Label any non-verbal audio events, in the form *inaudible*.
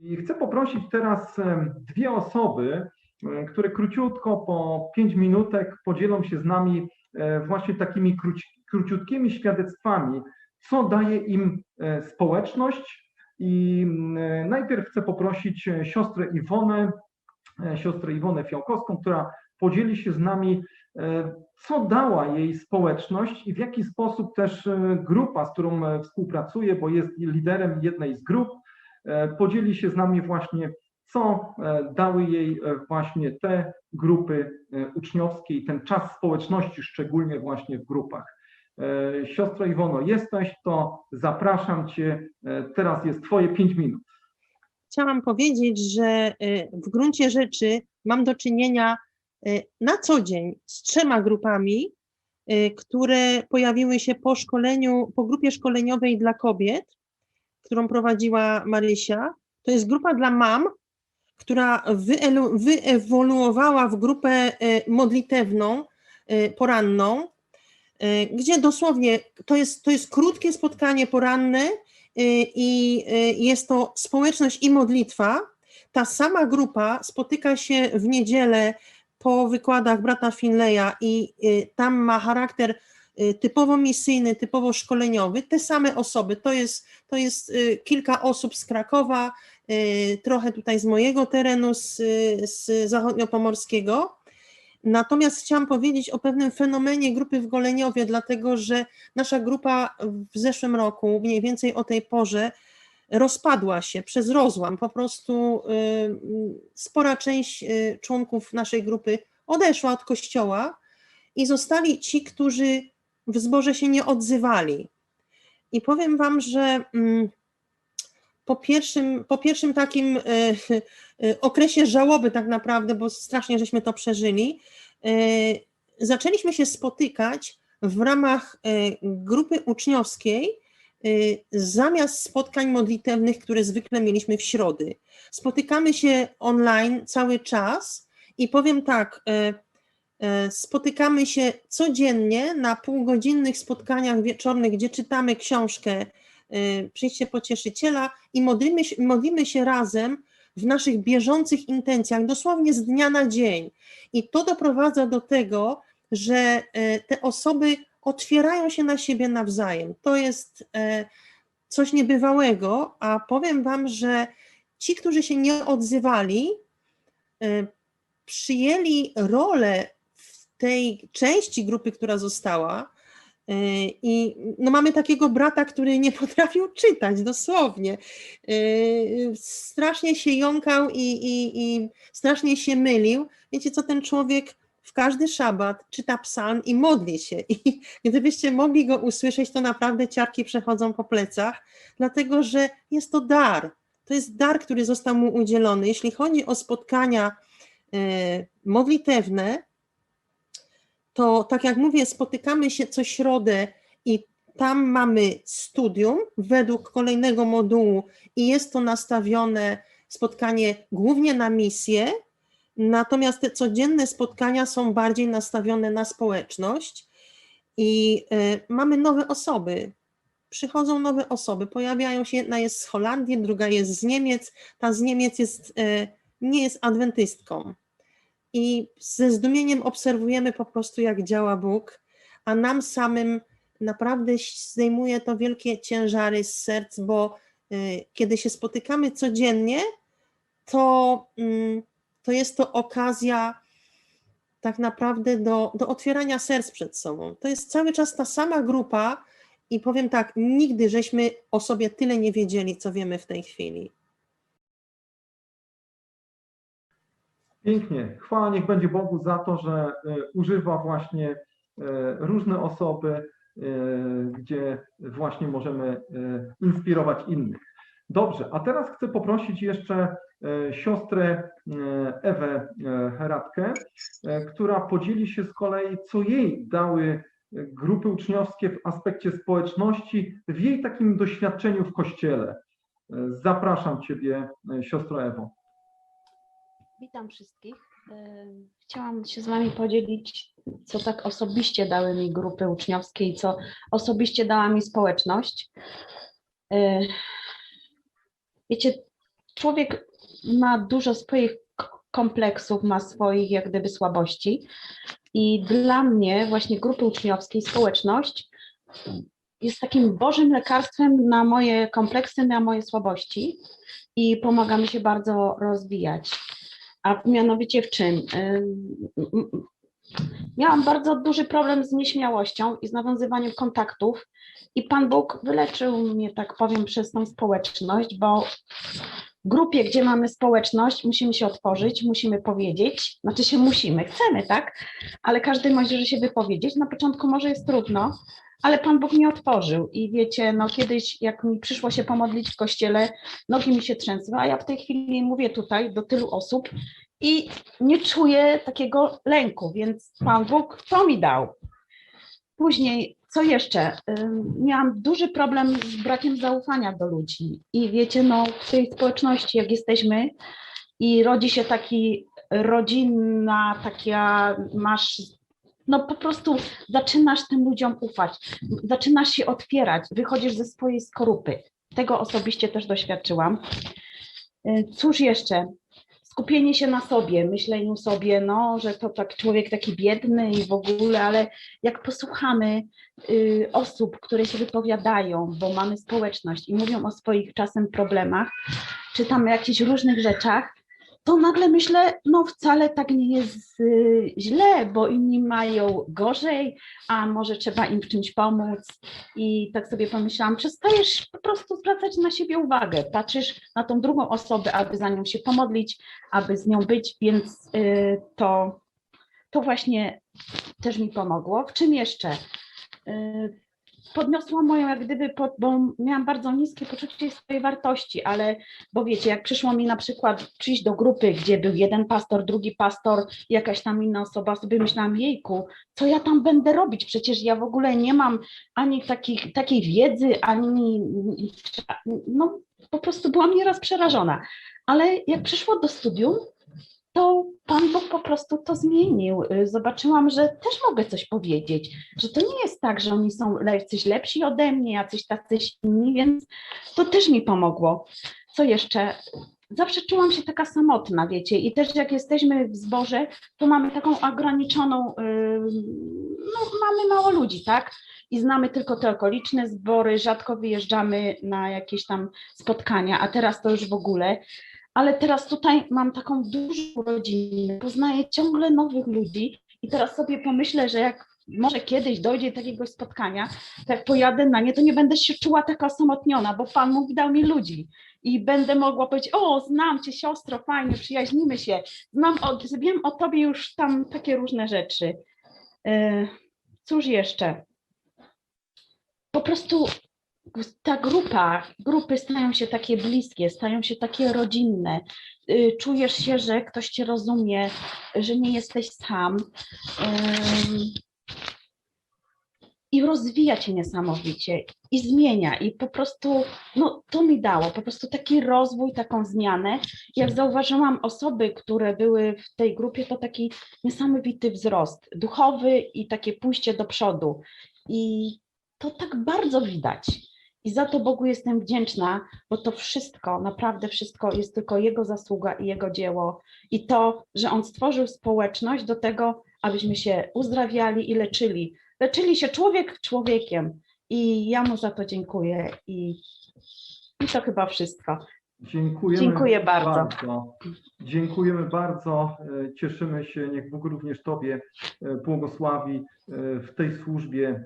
I chcę poprosić teraz dwie osoby, które króciutko po pięć minutek podzielą się z nami e, właśnie takimi króci- króciutkimi świadectwami, co daje im e, społeczność. I e, najpierw chcę poprosić siostrę Iwonę, siostrę Iwonę Fiałkowską, która podzieli się z nami, co dała jej społeczność i w jaki sposób też grupa, z którą współpracuje, bo jest liderem jednej z grup, podzieli się z nami właśnie, co e, dały jej e, właśnie te grupy e, uczniowskie i ten czas społeczności, szczególnie właśnie w grupach. E, Siostro Iwono, jesteś, to zapraszam Cię. E, Teraz jest Twoje pięć minut. chciałam powiedzieć, że w gruncie rzeczy mam do czynienia na co dzień z trzema grupami, które pojawiły się po szkoleniu, po grupie szkoleniowej dla kobiet, którą prowadziła Marysia. To jest grupa dla mam, która wyewoluowała w grupę y, modlitewną, y, poranną, y, gdzie dosłownie to jest, to jest krótkie spotkanie poranne, i jest to społeczność i modlitwa. Ta sama grupa spotyka się w niedzielę po wykładach brata Finleya i tam ma charakter typowo misyjny, typowo szkoleniowy. Te same osoby, to jest, to jest y, kilka osób z Krakowa, y, trochę tutaj z mojego terenu, z, y, z zachodniopomorskiego. Natomiast chciałam powiedzieć o pewnym fenomenie grupy w Goleniowie, dlatego że nasza grupa w zeszłym roku, mniej więcej o tej porze, rozpadła się przez rozłam. Po prostu y, spora część y, członków naszej grupy odeszła od kościoła i zostali ci, którzy w zborze się nie odzywali. I powiem Wam, że mm, po pierwszym, po pierwszym takim y, y, okresie żałoby, tak naprawdę, bo strasznie żeśmy to przeżyli, y, zaczęliśmy się spotykać w ramach grupy uczniowskiej zamiast spotkań modlitewnych, które zwykle mieliśmy w środy. Spotykamy się online cały czas i powiem tak, spotykamy się codziennie na półgodzinnych spotkaniach wieczornych, gdzie czytamy książkę y, Przyjście Pocieszyciela i modlimy modlimy się razem w naszych bieżących intencjach, dosłownie z dnia na dzień. I to doprowadza do tego, że e, te osoby otwierają się na siebie nawzajem. To jest e, coś niebywałego, a powiem Wam, że ci, którzy się nie odzywali, e, przyjęli rolę tej części grupy, która została. e, I no mamy takiego brata, który nie *laughs* potrafił czytać dosłownie. E, Strasznie się jąkał i, i, i strasznie się mylił. Wiecie co, ten człowiek w każdy szabat czyta psalm i modli się. I *laughs* gdybyście mogli go usłyszeć, to naprawdę ciarki przechodzą po plecach, dlatego że jest to dar. To jest dar, który został mu udzielony. Jeśli chodzi o spotkania e, modlitewne, to tak jak mówię, spotykamy się co środę i tam mamy studium według kolejnego modułu i jest to nastawione spotkanie głównie na misję, Natomiast te codzienne spotkania są bardziej nastawione na społeczność i y, mamy nowe osoby. Przychodzą nowe osoby, pojawiają się, jedna jest z Holandii, druga jest z Niemiec, ta z Niemiec jest, y, nie jest adwentystką. I ze zdumieniem obserwujemy po prostu, jak działa Bóg, a nam samym naprawdę zdejmuje to wielkie ciężary z serc, bo y, kiedy się spotykamy codziennie, to. mm, to jest to okazja tak naprawdę do, do otwierania serc przed sobą. To jest cały czas ta sama grupa i powiem tak, nigdy żeśmy o sobie tyle nie wiedzieli, co wiemy w tej chwili. Pięknie. Chwała niech będzie Bogu za to, że e, używa właśnie e, różne osoby, e, gdzie właśnie możemy inspirować innych. Dobrze, a teraz chcę poprosić jeszcze siostrę Ewę Heratkę, która podzieli się z kolei, co jej dały grupy uczniowskie w aspekcie społeczności, w jej takim doświadczeniu w kościele. Zapraszam Ciebie, siostro Ewo. Witam wszystkich. Ym, Chciałam się z Wami podzielić, co tak osobiście dały mi grupy uczniowskie i co osobiście dała mi społeczność. Yy, Wiecie, człowiek ma dużo swoich kompleksów, ma swoich jak gdyby słabości i dla mnie właśnie grupy uczniowskie i społeczność jest takim bożym lekarstwem na moje kompleksy, na moje słabości i pomaga mi się bardzo rozwijać. A mianowicie w czym? M- Miałam bardzo duży problem z nieśmiałością i z nawiązywaniem kontaktów i Pan Bóg wyleczył mnie, tak powiem, przez tą społeczność, bo grupie, gdzie mamy społeczność, musimy się otworzyć, musimy powiedzieć, znaczy się musimy, chcemy, tak? Ale każdy może się wypowiedzieć. Na początku może jest trudno, ale Pan Bóg mnie otworzył i wiecie, no kiedyś jak mi przyszło się pomodlić w kościele, nogi mi się trzęsły, a ja w tej chwili mówię tutaj do tylu osób i nie czuję takiego lęku, więc Pan Bóg to mi dał. Później, co jeszcze? Miałam duży problem z brakiem zaufania do ludzi. I wiecie, no, w tej społeczności, jak jesteśmy, i rodzi się taki rodzinna, taka masz. No po prostu zaczynasz tym ludziom ufać, zaczynasz się otwierać, wychodzisz ze swojej skorupy. Tego osobiście też doświadczyłam. Cóż jeszcze? Skupienie się na sobie, myśleniu sobie, no, że to tak człowiek taki biedny i w ogóle, ale jak posłuchamy y, osób, które się wypowiadają, bo mamy społeczność i mówią o swoich czasem problemach, czytamy o jakichś różnych rzeczach, to nagle myślę, no wcale tak nie jest y, źle, bo inni mają gorzej, a może trzeba im w czymś pomóc. I tak sobie pomyślałam, przestajesz po prostu zwracać na siebie uwagę, patrzysz na tą drugą osobę, aby za nią się pomodlić, aby z nią być, więc y, to, to właśnie też mi pomogło. W czym jeszcze? Podniosła moją, jak gdyby, pod, bo miałam bardzo niskie poczucie swojej wartości, ale bo wiecie, jak przyszło mi na przykład przyjść do grupy, gdzie był jeden pastor, drugi pastor, jakaś tam inna osoba, sobie myślałam, jejku, co ja tam będę robić? Przecież ja w ogóle nie mam ani takich, takiej wiedzy, ani no po prostu byłam nieraz przerażona. Ale jak przyszło do studium, to Pan Bóg po prostu to zmienił. Y, Zobaczyłam, że też mogę coś powiedzieć, że to nie jest tak, że oni są jacyś lepsi ode mnie, jacyś tacy inni, więc to też mi pomogło. Co jeszcze? Zawsze czułam się taka samotna, wiecie, i też jak jesteśmy w zborze, to mamy taką ograniczoną, ym, no mamy mało ludzi, tak? I znamy tylko te okoliczne zbory, rzadko wyjeżdżamy na jakieś tam spotkania, a teraz to już w ogóle ale teraz tutaj mam taką dużą rodzinę, poznaję ciągle nowych ludzi i teraz sobie pomyślę, że jak może kiedyś dojdzie do takiego spotkania, to jak pojadę na nie, to nie będę się czuła taka osamotniona, bo Pan Bóg dał mi ludzi i będę mogła powiedzieć, o znam Cię siostro, fajnie, przyjaźnimy się, znam o, wiem o Tobie już tam takie różne rzeczy. E, Cóż jeszcze? Po prostu ta grupa, grupy stają się takie bliskie, stają się takie rodzinne. Y, Czujesz się, że ktoś cię rozumie, że nie jesteś sam. I rozwija cię niesamowicie i zmienia. I po prostu, no to mi dało po prostu taki rozwój, taką zmianę. Jak zauważyłam osoby, które były w tej grupie, to taki niesamowity wzrost duchowy i takie pójście do przodu. I to tak bardzo widać. I za to Bogu jestem wdzięczna, bo to wszystko, naprawdę wszystko jest tylko Jego zasługa i Jego dzieło. I to, że On stworzył społeczność do tego, abyśmy się uzdrawiali i leczyli. Leczyli się człowiek człowiekiem. I ja Mu za to dziękuję. I, i to chyba wszystko. Dziękujemy Dziękuję bardzo. bardzo. Dziękujemy bardzo. Cieszymy się, niech Bóg również Tobie e, błogosławi e, w tej służbie